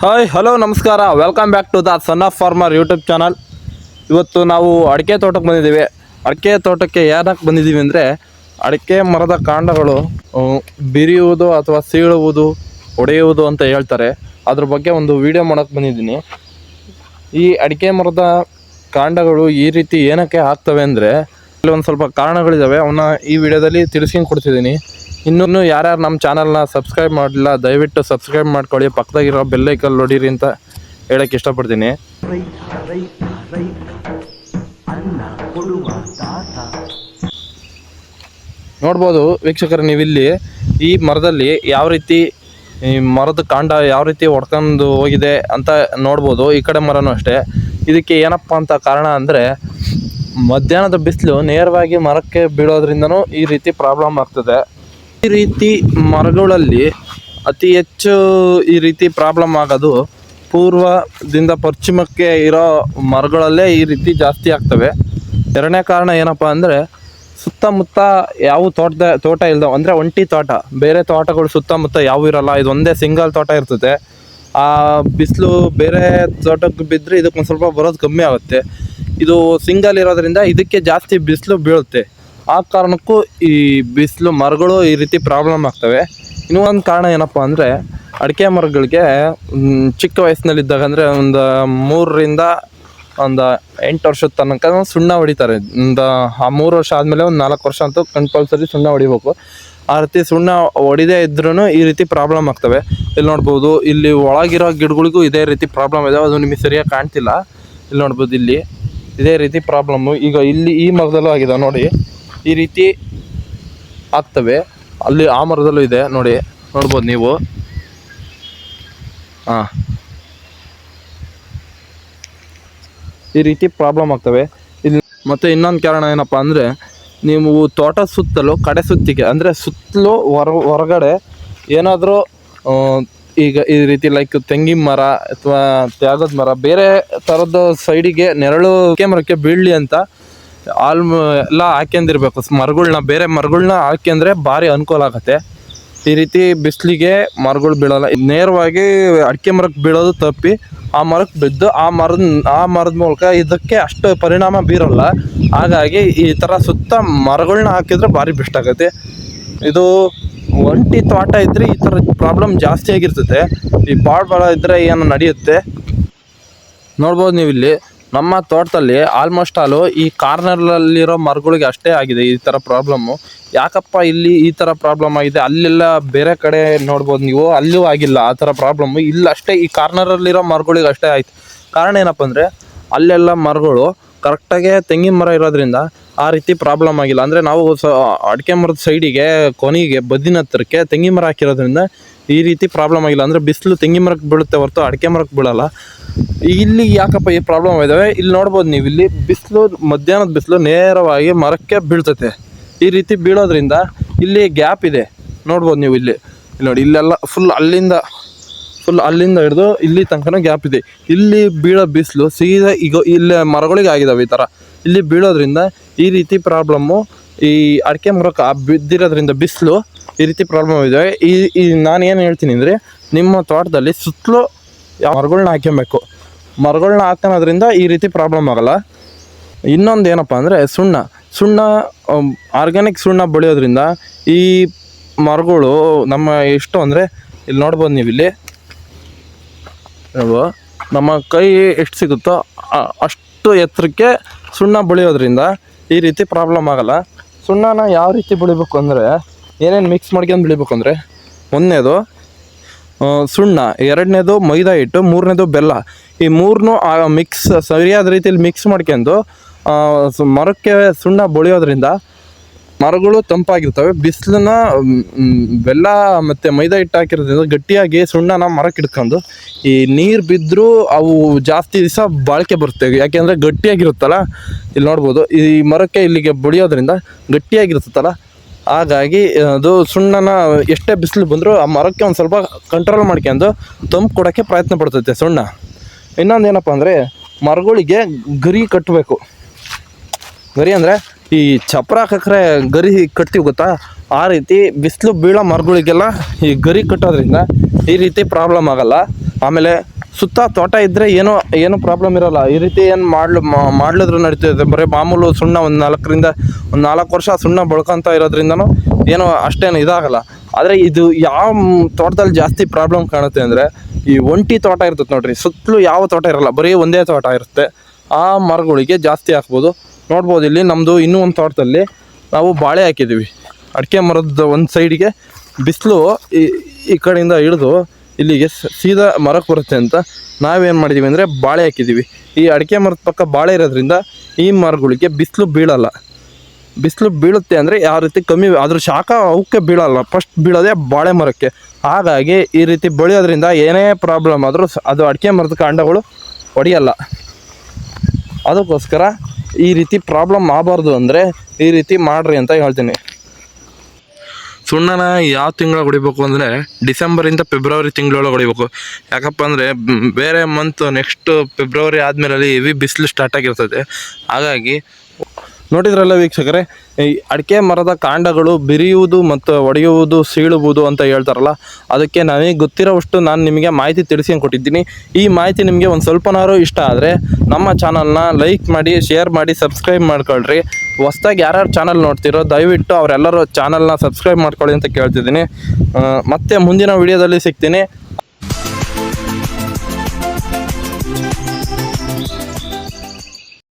Hi hello ನಮಸ್ಕಾರ. Welcome back to the son of farmer YouTube channel ಇವತ್ತು ನಾವು ಅಡಿಕೆ ತೋಟಕ್ಕೆ ಬಂದಿದ್ದೀವಿ. ಅಡಿಕೆ ತೋಟಕ್ಕೆ ಏನಕ್ಕೆ ಬಂದಿದ್ದೀವಿ ಅಂದರೆ ಅಡಿಕೆ ಮರದ ಕಾಂಡಗಳು ಬಿರಿಯುವುದು ಅಥವಾ ಸೀಳುವುದು, ಒಡೆಯುವುದು ಅಂತ ಹೇಳ್ತಾರೆ. ಅದ್ರ ಬಗ್ಗೆ ಒಂದು ವಿಡಿಯೋ ಮಾಡೋಕ್ಕೆ ಬಂದಿದ್ದೀನಿ. ಈ ಅಡಿಕೆ ಮರದ ಕಾಂಡಗಳು ಈ ರೀತಿ ಏನಕ್ಕೆ ಆಗ್ತವೆ ಅಂದರೆ ಒಂದು ಸ್ವಲ್ಪ ಕಾರಣಗಳಿದ್ದಾವೆ ಅವನ್ನ ಈ ವಿಡಿಯೋದಲ್ಲಿ ತಿಳಿಸ್ಕೊಂಡು ಕೊಡ್ತಿದ್ದೀನಿ ಇನ್ನೂ ಯಾರ್ಯಾರು ನಮ್ಮ ಚಾನಲ್ನ ಸಬ್ಸ್ಕ್ರೈಬ್ ಮಾಡಲಿಲ್ಲ, ದಯವಿಟ್ಟು ಸಬ್ಸ್ಕ್ರೈಬ್ ಮಾಡ್ಕೊಳ್ಳಿ, ಪಕ್ಕದಾಗಿರೋ ಬೆಲ್ಲೈಕಲ್ ನೋಡಿರಿ ಅಂತ ಹೇಳಕ್ಕೆ ಇಷ್ಟಪಡ್ತೀನಿ. ನೋಡ್ಬೋದು ವೀಕ್ಷಕರು, ನೀವಿಲ್ಲಿ ಈ ಮರದಲ್ಲಿ ಯಾವ ರೀತಿ, ಈ ಮರದ ಕಾಂಡ ಯಾವ ರೀತಿ ಹೊಡ್ಕೊಂಡು ಹೋಗಿದೆ ಅಂತ ನೋಡ್ಬೋದು, ಈ ಕಡೆ ಮರನೂ ಅಷ್ಟೇ. ಇದಕ್ಕೆ ಏನಪ್ಪ ಅಂತ ಕಾರಣ ಅಂದರೆ ಮಧ್ಯಾಹ್ನದ ಬಿಸಿಲು ನೇರವಾಗಿ ಮರಕ್ಕೆ ಬೀಳೋದ್ರಿಂದನೂ ಈ ರೀತಿ ಪ್ರಾಬ್ಲಮ್ ಆಗ್ತದೆ. ಈ ರೀತಿ ಮರಗಳಲ್ಲಿ ಅತಿ ಹೆಚ್ಚು ಈ ರೀತಿ ಪ್ರಾಬ್ಲಮ್ ಆಗೋದು ಪೂರ್ವದಿಂದ ಪಶ್ಚಿಮಕ್ಕೆ ಇರೋ ಮರಗಳಲ್ಲೇ ಈ ರೀತಿ ಜಾಸ್ತಿ ಆಗ್ತವೆ. ಎರಡನೇ ಕಾರಣ ಏನಪ್ಪ ಅಂದರೆ ಸುತ್ತಮುತ್ತ ಯಾವ ತೋಟದ, ತೋಟ ಇಲ್ದ, ಅಂದರೆ ಒಂಟಿ ತೋಟ, ಬೇರೆ ತೋಟಗಳು ಸುತ್ತಮುತ್ತ ಯಾವ ಇರಲ್ಲ, ಇದು ಒಂದೇ ಸಿಂಗಲ್ ತೋಟ ಇರ್ತದೆ. ಆ ಬಿಸಿಲು ಬೇರೆ ತೋಟಕ್ಕೆ ಬಿದ್ದರೆ ಇದಕ್ಕೆ ಒಂದು ಸ್ವಲ್ಪ ಬರೋದು ಕಮ್ಮಿ ಆಗುತ್ತೆ. ಇದು ಸಿಂಗಲ್ ಇರೋದ್ರಿಂದ ಇದಕ್ಕೆ ಜಾಸ್ತಿ ಬಿಸಿಲು ಬೀಳುತ್ತೆ. ಆ ಕಾರಣಕ್ಕೂ ಈ ಬಿಸಿಲು ಮರಗಳು ಈ ರೀತಿ ಪ್ರಾಬ್ಲಮ್ ಆಗ್ತವೆ. ಇನ್ನೂ ಒಂದು ಕಾರಣ ಏನಪ್ಪ ಅಂದರೆ, ಅಡಿಕೆ ಮರಗಳಿಗೆ ಚಿಕ್ಕ ವಯಸ್ಸಿನಲ್ಲಿದ್ದಾಗ ಅಂದರೆ ಒಂದು ಮೂರರಿಂದ ಒಂದು ಎಂಟು ವರ್ಷದ ತನಕ ಸುಣ್ಣ ಹೊಡಿತಾರೆ. ಒಂದು ಆ ಮೂರು ವರ್ಷ ಆದಮೇಲೆ ಒಂದು ನಾಲ್ಕು ವರ್ಷ ಅಂತೂ ಕಂಪಲ್ಸರಿ ಸುಣ್ಣ ಹೊಡಿಬೇಕು. ಆ ರೀತಿ ಸುಣ್ಣ ಹೊಡಿದೇ ಇದ್ರೂ ಈ ರೀತಿ ಪ್ರಾಬ್ಲಮ್ ಆಗ್ತವೆ. ಇಲ್ಲಿ ನೋಡ್ಬೋದು, ಇಲ್ಲಿ ಒಳಗಿರೋ ಗಿಡಗಳಿಗೂ ಇದೇ ರೀತಿ ಪ್ರಾಬ್ಲಮ್ ಇದೆ. ಅದು ನಿಮಗೆ ಸರಿಯಾಗಿ ಕಾಣ್ತಿಲ್ಲ. ಇಲ್ಲಿ ನೋಡ್ಬೋದು ಇಲ್ಲಿ. ಇದೇ ರೀತಿ ಪ್ರಾಬ್ಲಮ್ಮು ಈಗ ಇಲ್ಲಿ ಈ ಮರದಲ್ಲೂ ಆಗಿದೆ ನೋಡಿ. ಈ ರೀತಿ ಆಗ್ತವೆ. ಅಲ್ಲಿ ಆ ಮರದಲ್ಲೂ ಇದೆ ನೋಡಿ. ನೋಡ್ಬೋದು ನೀವು. ಹಾಂ ಈ ರೀತಿ ಪ್ರಾಬ್ಲಮ್ ಆಗ್ತವೆ. ಇಲ್ಲಿ ಮತ್ತು ಇನ್ನೊಂದು ಕಾರಣ ಏನಪ್ಪ ಅಂದರೆ, ನೀವು ತೋಟ ಸುತ್ತಲೂ, ಕಡೆ ಸುತ್ತಿಗೆ, ಅಂದರೆ ಸುತ್ತಲೂ ಹೊರ, ಹೊರಗಡೆ ಏನಾದರೂ ಈಗ ಈ ರೀತಿ ಲೈಕ್ ತೆಂಗಿನ ಮರ ಅಥವಾ ತ್ಯಾಗದ ಮರ, ಬೇರೆ ಥರದ ಸೈಡಿಗೆ ನೆರಳು ಮರಕ್ಕೆ ಬೀಳಲಿ ಅಂತ ಆಲ್ ಎಲ್ಲ ಹಾಕ್ಯಂದಿರ್ಬೇಕು ಮರಗಳ್ನ, ಬೇರೆ ಮರಗಳ್ನ ಹಾಕ್ಯಂದ್ರೆ ಭಾರಿ ಅನುಕೂಲ ಆಗುತ್ತೆ. ಈ ರೀತಿ ಬಿಸಿಲಿಗೆ ಮರಗಳು ಬೀಳಲ್ಲ. ನೇರವಾಗಿ ಅಡಿಕೆ ಮರಕ್ಕೆ ಬೀಳೋದು ತಪ್ಪಿ ಆ ಮರಕ್ಕೆ ಬಿದ್ದು ಆ ಮರದ ಆ ಮರದ ಮೂಲಕ ಇದಕ್ಕೆ ಅಷ್ಟು ಪರಿಣಾಮ ಬೀರಲ್ಲ. ಹಾಗಾಗಿ ಈ ಥರ ಸುತ್ತ ಮರಗಳನ್ನ ಹಾಕಿದ್ರೆ ಭಾರಿ ಬೆಸ್ಟ್ ಆಗುತ್ತೆ. ಇದು ಒಂಟಿ ತೋಟ ಇದ್ದರೆ ಈ ಥರ ಪ್ರಾಬ್ಲಮ್ ಜಾಸ್ತಿ ಆಗಿರ್ತದೆ. ಈ ಭಾಳ ಭಾಳ ಇದ್ದರೆ ಏನು ನಡೆಯುತ್ತೆ? ನೋಡ್ಬೋದು ನೀವು ಇಲ್ಲಿ ನಮ್ಮ ತೋಟದಲ್ಲಿ ಆಲ್ಮೋಸ್ಟ್ ಆಲು ಈ ಕಾರ್ನರ್ನಲ್ಲಿರೋ ಮರಗಳಿಗೆ ಅಷ್ಟೇ ಆಗಿದೆ ಈ ಥರ ಪ್ರಾಬ್ಲಮ್ಮು ಯಾಕಪ್ಪ ಇಲ್ಲಿ ಈ ಥರ ಪ್ರಾಬ್ಲಮ್ ಆಗಿದೆ? ಅಲ್ಲೆಲ್ಲ ಬೇರೆ ಕಡೆ ನೋಡ್ಬೋದು ನೀವು. ಅಲ್ಲೂ ಆಗಿಲ್ಲ ಆ ಥರ ಪ್ರಾಬ್ಲಮ್ಮು ಇಲ್ಲಿ ಅಷ್ಟೇ ಈ ಕಾರ್ನರಲ್ಲಿರೋ ಮರಗಳಿಗೆ ಅಷ್ಟೇ ಆಯ್ತು. ಕಾರಣ ಏನಪ್ಪ ಅಂದರೆ, ಅಲ್ಲೆಲ್ಲ ಮರಗಳು ಕರೆಕ್ಟಾಗೆ ತೆಂಗಿನ ಮರ ಇರೋದ್ರಿಂದ ಆ ರೀತಿ ಪ್ರಾಬ್ಲಮ್ ಆಗಿಲ್ಲ. ಅಂದರೆ ನಾವು ಸ ಅಡಿಕೆ ಮರದ ಸೈಡಿಗೆ ಕೊನೆಗೆ ಬದಿನ ಹತ್ರಕ್ಕೆ ತೆಂಗಿನ ಮರ ಹಾಕಿರೋದ್ರಿಂದ ಈ ರೀತಿ ಪ್ರಾಬ್ಲಮ್ ಆಗಿಲ್ಲ. ಅಂದರೆ ಬಿಸಿಲು ತೆಂಗಿನ ಮರಕ್ಕೆ ಬೀಳುತ್ತೆ ಹೊರತು ಅಡಿಕೆ ಮರಕ್ಕೆ ಬೀಳಲ್ಲ. ಇಲ್ಲಿ ಯಾಕಪ್ಪ ಈ ಪ್ರಾಬ್ಲಮ್ ಇದಾವೆ ಇಲ್ಲಿ ನೋಡ್ಬೋದು ನೀವು. ಇಲ್ಲಿ ಬಿಸಿಲು, ಮಧ್ಯಾಹ್ನದ ಬಿಸಿಲು ನೇರವಾಗಿ ಮರಕ್ಕೆ ಬೀಳ್ತೈತೆ. ಈ ರೀತಿ ಬೀಳೋದ್ರಿಂದ ಇಲ್ಲಿ ಗ್ಯಾಪ್ ಇದೆ. ನೋಡ್ಬೋದು ನೀವು ಇಲ್ಲಿ. ಇಲ್ಲಿ ನೋಡಿ, ಇಲ್ಲೆಲ್ಲ ಫುಲ್ ಅಲ್ಲಿಂದ ಫುಲ್ ಅಲ್ಲಿಂದ ಹಿಡಿದು ಇಲ್ಲಿ ತನಕನೂ ಗ್ಯಾಪ್ ಇದೆ. ಇಲ್ಲಿ ಬೀಳೋ ಬಿಸಿಲು ಸೀದಾ ಈಗ, ಇಲ್ಲಿ ಮರಗಳಿಗೆ ಆಗಿದಾವೆ ಈ ಥರ ಇಲ್ಲಿ ಬೀಳೋದ್ರಿಂದ ಈ ರೀತಿ ಪ್ರಾಬ್ಲಮ್ಮು ಈ ಅಡಿಕೆ ಮರಕ್ಕೆ ಬಿದ್ದಿರೋದ್ರಿಂದ ಬಿಸಿಲು ಈ ರೀತಿ ಪ್ರಾಬ್ಲಮ್ ಇದೆ. ಈ ನಾನು ಏನು ಹೇಳ್ತೀನಿ ಅಂದರೆ, ನಿಮ್ಮ ತೋಟದಲ್ಲಿ ಸುತ್ತಲೂ ಯಾವ ಮರಗಳ್ನ ಹಾಕ್ಕೊಬೇಕು ಮರಗಳ್ನ ಹಾಕೋದ್ರಿಂದ ಈ ರೀತಿ ಪ್ರಾಬ್ಲಮ್ ಆಗೋಲ್ಲ. ಇನ್ನೊಂದು ಏನಪ್ಪ ಅಂದರೆ ಸುಣ್ಣ. ಸುಣ್ಣ ಆರ್ಗ್ಯಾನಿಕ್ ಸುಣ್ಣ ಬೆಳೆಯೋದ್ರಿಂದ ಈ ಮರಗಳು ನಮ್ಮ ಎಷ್ಟು ಅಂದರೆ, ಇಲ್ಲಿ ನೋಡ್ಬೋದು ನೀವು ಇಲ್ಲಿ. ನಮ್ಮ ಕೈ ಎಷ್ಟು ಸಿಗುತ್ತೋ ಅಷ್ಟು ಎತ್ತರಕ್ಕೆ ಸುಣ್ಣ ಬೆಳೆಯೋದ್ರಿಂದ ಈ ರೀತಿ ಪ್ರಾಬ್ಲಮ್ ಆಗಲ್ಲ. ಸುಣ್ಣನ ಯಾವ ರೀತಿ ಬೆಳಿಬೇಕು ಅಂದರೆ, ಏನೇನು ಮಿಕ್ಸ್ ಮಾಡ್ಕೊಂಡು ಬೆಳಿಬೇಕು ಅಂದರೆ, ಒಂದನೇದು ಸುಣ್ಣ, ಎರಡನೇದು ಮೈದಾ ಹಿಟ್ಟು, ಮೂರನೇದು ಬೆಲ್ಲ. ಈ ಮೂರನ್ನೂ ಮಿಕ್ಸ್ ಸರಿಯಾದ ರೀತಿಯಲ್ಲಿ ಮಿಕ್ಸ್ ಮಾಡ್ಕೊಂಡು ಮರಕ್ಕೆ ಸುಣ್ಣ ಬೆಳೆಯೋದ್ರಿಂದ ಮರಗಳು ತಂಪಾಗಿರ್ತವೆ, ಬಿಸಿಲನ್ನ ಬೆಲ್ಲ ಮತ್ತು ಮೈದಾ ಹಿಟ್ಟು ಹಾಕಿರೋದ್ರಿಂದ ಗಟ್ಟಿಯಾಗಿ ಸುಣ್ಣನ ಮರಕ್ಕೆ ಇಟ್ಕೊಂಡು ಈ ನೀರು ಬಿದ್ದರೂ ಅವು ಜಾಸ್ತಿ ದಿವಸ ಬಾಳಿಕೆ ಬರುತ್ತೆ. ಯಾಕೆಂದರೆ ಗಟ್ಟಿಯಾಗಿರುತ್ತಲ್ಲ, ಇಲ್ಲಿ ನೋಡ್ಬೋದು, ಈ ಮರಕ್ಕೆ ಇಲ್ಲಿಗೆ ಬಡಿಯೋದ್ರಿಂದ ಗಟ್ಟಿಯಾಗಿರುತ್ತಲ್ಲ, ಹಾಗಾಗಿ ಅದು ಸುಣ್ಣನ ಎಷ್ಟೇ ಬಿಸಿಲು ಬಂದರೂ ಆ ಮರಕ್ಕೆ ಒಂದು ಸ್ವಲ್ಪ ಕಂಟ್ರೋಲ್ ಮಾಡ್ಕೊಂಡು ತಂಪು ಕೊಡೋಕ್ಕೆ ಪ್ರಯತ್ನ ಪಡ್ತೈತೆ ಸುಣ್ಣ. ಇನ್ನೊಂದು ಏನಪ್ಪ ಅಂದರೆ ಮರಗಳಿಗೆ ಗರಿ ಕಟ್ಟಬೇಕು ಗರಿ ಅಂದರೆ ಈ ಚಪ್ರ ಹಾಕಕ್ರೆ ಗರಿ ಕಟ್ತೀವಿ ಗೊತ್ತಾ? ಆ ರೀತಿ ಬಿಸಿಲು ಬೀಳೋ ಮರಗಳಿಗೆಲ್ಲ ಈ ಗರಿ ಕಟ್ಟೋದ್ರಿಂದ ಈ ರೀತಿ ಪ್ರಾಬ್ಲಮ್ ಆಗಲ್ಲ. ಆಮೇಲೆ ಸುತ್ತ ತೋಟ ಇದ್ದರೆ ಏನೋ, ಏನು ಪ್ರಾಬ್ಲಮ್ ಇರೋಲ್ಲ. ಈ ರೀತಿ ಏನು ಮಾಡ್ಲು ಮಾಡ್ಲಿದ್ರು ನಡೀತದೆ ಬರೀ ಮಾಮೂಲು ಸುಣ್ಣ ಒಂದು ನಾಲ್ಕರಿಂದ, ಒಂದು ನಾಲ್ಕು ವರ್ಷ ಸುಣ್ಣ ಬಳ್ಕೊಂತ ಇರೋದ್ರಿಂದನೂ ಏನು ಅಷ್ಟೇನು ಇದಾಗಲ್ಲ. ಆದರೆ ಇದು ಯಾವ ತೋಟದಲ್ಲಿ ಜಾಸ್ತಿ ಪ್ರಾಬ್ಲಮ್ ಕಾಣುತ್ತೆ ಅಂದರೆ ಈ ಒಂಟಿ ತೋಟ ಇರ್ತದೆ ನೋಡ್ರಿ. ಸುತ್ತಲೂ ಯಾವ ತೋಟ ಇರಲ್ಲ, ಬರೀ ಒಂದೇ ತೋಟ ಇರುತ್ತೆ. ಆ ಮರಗಳಿಗೆ ಜಾಸ್ತಿ ಹಾಕ್ಬೋದು ನೋಡ್ಬೋದು, ಇಲ್ಲಿ ನಮ್ಮದು ಇನ್ನೂ ಒಂದು ತೋಟದಲ್ಲಿ ನಾವು ಬಾಳೆ ಹಾಕಿದ್ದೀವಿ. ಅಡಿಕೆ ಮರದ ಒಂದು ಸೈಡಿಗೆ ಬಿಸಿಲು ಈ ಈ ಕಡೆಯಿಂದ ಹಿಡಿದು ಇಲ್ಲಿಗೆ ಸೀದಾ ಮರಕ್ಕೆ ಬರುತ್ತೆ ಅಂತ ನಾವೇನು ಮಾಡಿದ್ದೀವಿ ಅಂದರೆ ಬಾಳೆ ಹಾಕಿದ್ದೀವಿ. ಈ ಅಡಿಕೆ ಮರದ ಪಕ್ಕ ಬಾಳೆ ಇರೋದ್ರಿಂದ ಈ ಮರಗಳಿಗೆ ಬಿಸಿಲು ಬೀಳಲ್ಲ. ಬಿಸಿಲು ಬೀಳುತ್ತೆ ಅಂದರೆ ಯಾವ ರೀತಿ ಕಮ್ಮಿ, ಅದ್ರ ಶಾಖ ಅವಕ್ಕೆ ಬೀಳಲ್ಲ ಫಸ್ಟ್ ಬೀಳೋದೇ ಬಾಳೆ ಮರಕ್ಕೆ. ಹಾಗಾಗಿ ಈ ರೀತಿ ಬೆಳೆಯೋದ್ರಿಂದ ಏನೇ ಪ್ರಾಬ್ಲಮ್ ಆದರೂ ಅದು ಅಡಿಕೆ ಮರದ ಕಾಂಡಗಳು ಒಡೆಯಲ್ಲ. ಅದಕ್ಕೋಸ್ಕರ ಈ ರೀತಿ ಪ್ರಾಬ್ಲಮ್ ಆಗಬಾರ್ದು ಅಂದರೆ ಈ ರೀತಿ ಮಾಡ್ರಿ ಅಂತ ಹೇಳ್ತೀನಿ. ಸುಣ್ಣನ ಯಾವ ತಿಂಗಳು ಹೊಡಿಬೇಕು ಅಂದರೆ ಡಿಸೆಂಬರಿಂದ ಫೆಬ್ರವರಿ ತಿಂಗಳೊಳಗೆ ಹೊಡಿಬೇಕು. ಯಾಕಪ್ಪ ಅಂದರೆ ಬೇರೆ ಮಂತ್ ನೆಕ್ಸ್ಟ್ ಫೆಬ್ರವರಿ ಆದಮೇಲೆ ಹೆವಿ ಬಿಸಿಲು ಸ್ಟಾರ್ಟ್ ಆಗಿರ್ತದೆ. ಹಾಗಾಗಿ ನೋಡಿದ್ರಲ್ಲ ವೀಕ್ಷಕರೇ, ಈ ಅಡಿಕೆ ಮರದ ಕಾಂಡಗಳು ಬಿರಿಯುವುದು ಮತ್ತು ಒಡೆಯುವುದು, ಸೀಳುವುದು ಅಂತ ಹೇಳ್ತಾರಲ್ಲ, ಅದಕ್ಕೆ ನನಗೆ ಗೊತ್ತಿರೋವಷ್ಟು ನಾನು ನಿಮಗೆ ಮಾಹಿತಿ ತಿಳಿಸ್ಕೊಂಡು ಕೊಟ್ಟಿದ್ದೀನಿ. ಈ ಮಾಹಿತಿ ನಿಮಗೆ ಒಂದು ಸ್ವಲ್ಪನಾರು ಇಷ್ಟ ಆದರೆ ನಮ್ಮ ಚಾನಲ್ನ ಲೈಕ್ ಮಾಡಿ, ಶೇರ್ ಮಾಡಿ, ಸಬ್ಸ್ಕ್ರೈಬ್ ಮಾಡ್ಕೊಳ್ರಿ. ಹೊಸ್ದಾಗಿ ಯಾರ್ಯಾರು ಚಾನಲ್ ನೋಡ್ತಿರೋ, ದಯವಿಟ್ಟು ಅವರೆಲ್ಲರೂ ಚಾನಲ್ನ ಸಬ್ಸ್ಕ್ರೈಬ್ ಮಾಡ್ಕೊಳ್ಳಿ ಅಂತ ಕೇಳ್ತಿದ್ದೀನಿ. ಮತ್ತೆ ಮುಂದಿನ ವಿಡಿಯೋದಲ್ಲಿ ಸಿಗ್ತೀನಿ.